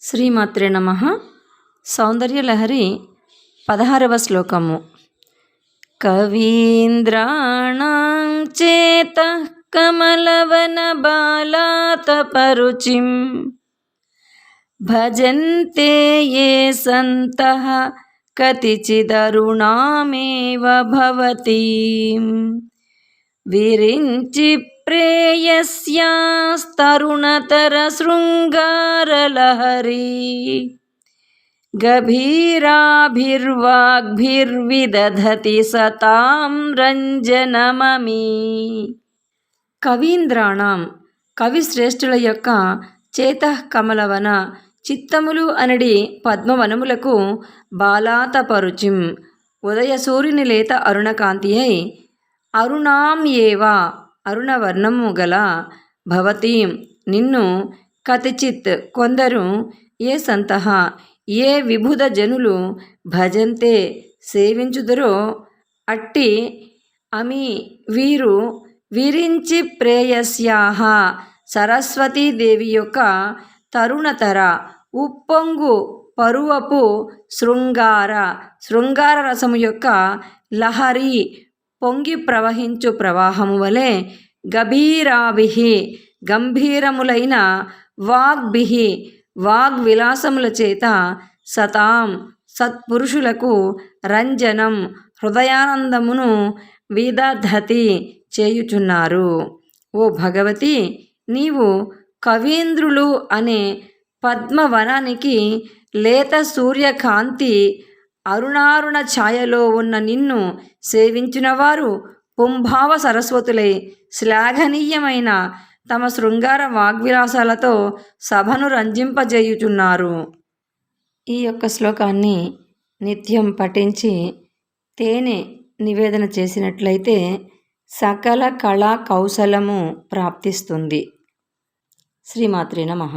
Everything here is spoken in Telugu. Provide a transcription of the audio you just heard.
శ్రీమాత్రే నమ. సౌందర్యలహరి పదహారవ శ్లోకము. కవీంద్రాణం చేత కమలవన బాలాతపరుచిం భజంతే ఏ సంత కతిచిదరుణామేవ భవతీం. విరించి प्रेयस्यास्तरुणतरशृङ्गारलहरी గభీరాభిర్వాగ్భిర్విదధతి సతాం రంజనమమి కవీంద్రాణం కవిశ్రేష్ఠుల యొక్క చేతఃకమలవన చిత్తములు అనడి పద్మవనములకు బాలాతపరుచిం ఉదయ సూర్యుని లేత అరుణకాంతి అయి అరుణాం ఏవా అరుణవర్ణము గల భవతీం నిన్ను కథచిత్ కొందరు ఏ సంతః ఏ విభుద జనులు భజంతే సేవించుదురో అట్టి అమి వీరు విరించి ప్రేయస్యాహ సరస్వతీదేవి యొక్క తరుణతర ఉప్పొంగు పరువపు శృంగార శృంగార రసము యొక్క లహరి పొంగి ప్రవహించు ప్రవాహము వలె గభీరాభి గంభీరములైన వాగ్భి వాగ్విలాసముల చేత సతాం సత్పురుషులకు రంజనం హృదయానందమును విదధతి చేయుచున్నారు. ఓ భగవతి నీవు కవీంద్రులు అనే పద్మవనానికి లేత సూర్యకాంతి అరుణారుణ ఛాయలో ఉన్న నిన్ను సేవించిన వారు పుంభావ సరస్వతులై శ్లాఘనీయమైన తమ శృంగార వాగ్విలాసాలతో సభను రంజింపజేయుచున్నారు. ఈ యొక్క శ్లోకాన్ని నిత్యం పఠించి తేనె నివేదన చేసినట్లయితే సకల కళా కౌశలము ప్రాప్తిస్తుంది. శ్రీమాత్రి నమః.